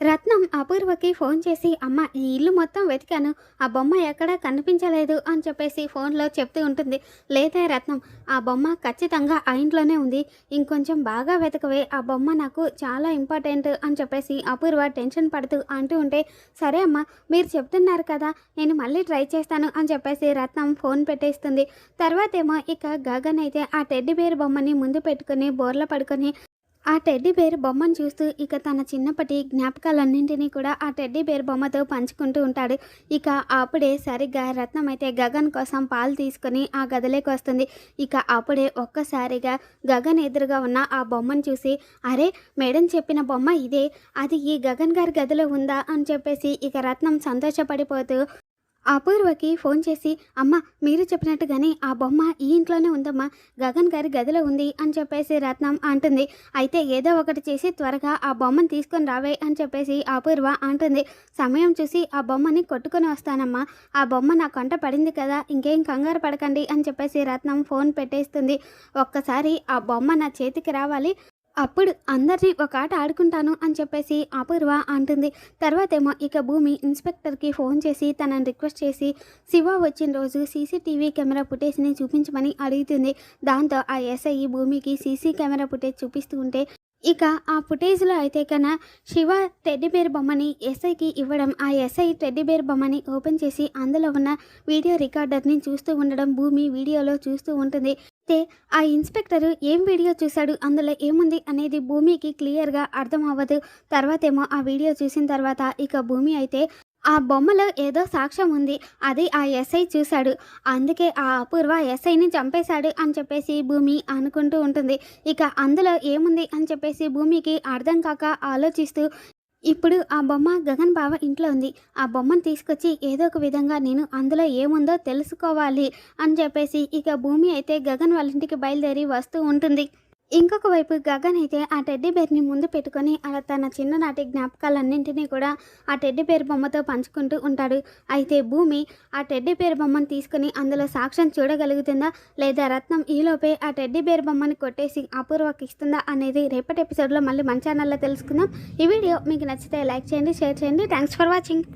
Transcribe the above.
రత్నం అపూర్వకి phone చేసి అమ్మ ఈ ఇల్లు మొత్తం వెతికాను. ఆ బొమ్మ ఎక్కడా కనిపించలేదు అని చెప్పేసి ఫోన్లో చెప్తూ ఉంటుంది. లేదా రత్నం ఆ బొమ్మ ఖచ్చితంగా ఆ ఇంట్లోనే ఉంది. ఇంకొంచెం బాగా వెతకవే. ఆ బొమ్మ నాకు చాలా ఇంపార్టెంట్ అని చెప్పేసి అపూర్వ టెన్షన్ పడుతూ అంటూ ఉంటే సరే అమ్మా మీరు చెప్తున్నారు కదా నేను మళ్ళీ ట్రై చేస్తాను అని చెప్పేసి రత్నం ఫోన్ పెట్టేస్తుంది. తర్వాత ఏమో ఇక గగన్ అయితే ఆ టెడ్డి బేర్ బొమ్మని ముందు పెట్టుకుని బోర్ల పడుకొని ఆ టెడ్డీ బేర్ బొమ్మను చూస్తూ ఇక తన చిన్నప్పటి జ్ఞాపకాలన్నింటినీ కూడా ఆ టెడ్డీ బేర్ బొమ్మతో పంచుకుంటూ ఉంటాడు. ఇక అప్పుడే సరిగ్గా రత్నం అయితే గగన్ కోసం పాలు తీసుకొని ఆ గదిలోకి వస్తుంది. ఇక అప్పుడే ఒక్కసారిగా గగన్ ఎదురుగా ఉన్న ఆ బొమ్మను చూసి అరే మేడం చెప్పిన బొమ్మ ఇదే. అది ఈ గగన్ గారి గదిలో ఉందా? అని చెప్పేసి ఇక రత్నం సంతోషపడిపోతూ అపూర్వకి ఫోన్ చేసి అమ్మ మీరు చెప్పినట్టుగానే ఆ బొమ్మ ఈ ఇంట్లోనే ఉందమ్మా గగన్ గారి గదిలో ఉంది అని చెప్పేసి రత్నం అంటుంది. అయితే ఏదో ఒకటి చేసి త్వరగా ఆ బొమ్మను తీసుకొని రావే అని చెప్పేసి అపూర్వ అంటుంది. సమయం చూసి ఆ బొమ్మని కొట్టుకొని వస్తానమ్మా. ఆ బొమ్మ నా కొంట పడింది కదా ఇంకేం కంగారు పడకండి అని చెప్పేసి రత్నం ఫోన్ పెట్టేస్తుంది. ఒక్కసారి ఆ బొమ్మ నా చేతికి రావాలి. అప్పుడు అందరినీ ఒక ఆట ఆడుకుంటాను అని చెప్పేసి అపూర్వ అంటుంది. తర్వాతేమో ఇక భూమి ఇన్స్పెక్టర్కి ఫోన్ చేసి తనని రిక్వెస్ట్ చేసి శివ వచ్చిన రోజు సీసీటీవీ కెమెరా ఫుటేజ్ని చూపించమని అడుగుతుంది. దాంతో ఆ ఎస్ఐ భూమికి సీసీ కెమెరా ఫుటేజ్ చూపిస్తూ ఉంటే ఇక ఆ ఫుటేజ్లో అయితే కన్నా శివ టెడ్డిబేర్ బొమ్మని ఎస్ఐకి ఇవ్వడం ఆ ఎస్ఐ టెడ్డిబేర్ బొమ్మని ఓపెన్ చేసి అందులో ఉన్న వీడియో రికార్డర్ని చూస్తూ ఉండడం భూమి వీడియోలో చూస్తూ ఉంటుంది. అయితే ఆ ఇన్స్పెక్టర్ ఏం వీడియో చూశాడు అందులో ఏముంది అనేది భూమికి క్లియర్గా అర్థం అవ్వదు. తర్వాతేమో ఆ వీడియో చూసిన తర్వాత ఇక భూమి అయితే ఆ బొమ్మలో ఏదో సాక్ష్యం ఉంది. అది ఆ ఎస్ఐ చూశాడు. అందుకే ఆ అపూర్వ ఎస్ఐని చంపేశాడు అని చెప్పేసి భూమి అనుకుంటూ ఉంటుంది. ఇక అందులో ఏముంది అని చెప్పేసి భూమికి అర్థం కాక ఆలోచిస్తూ ఇప్పుడు ఆ బొమ్మ గగన్ బావ ఇంట్లో ఉంది. ఆ బొమ్మను తీసుకొచ్చి ఏదో ఒక విధంగా నేను అందులో ఏముందో తెలుసుకోవాలి అని చెప్పేసి ఇక భూమి అయితే గగన్ వాళ్ళ ఇంటికి బయలుదేరి వస్తూ ఉంటుంది. ఇంకొక వైపు గగన్ అయితే ఆ టెడ్డీ బేర్ని ముందు పెట్టుకొని అలా తన చిన్ననాటి జ్ఞాపకాలన్నింటినీ కూడా ఆ టెడ్డీ బేర్ బొమ్మతో పంచుకుంటూ ఉంటాడు. అయితే భూమి ఆ టెడ్డీ బేర్ బొమ్మను తీసుకుని అందులో సాక్ష్యం చూడగలుగుతుందా? లేదా రత్నం ఈలోపే ఆ టెడ్డీ బేర్ బొమ్మని కొట్టేసి అపూర్వకి ఇస్తుందా అనేది రేపటి ఎపిసోడ్లో మళ్ళీ మన ఛానల్లో తెలుసుకుందాం. ఈ వీడియో మీకు నచ్చితే లైక్ చేయండి షేర్ చేయండి. Thanks for watching.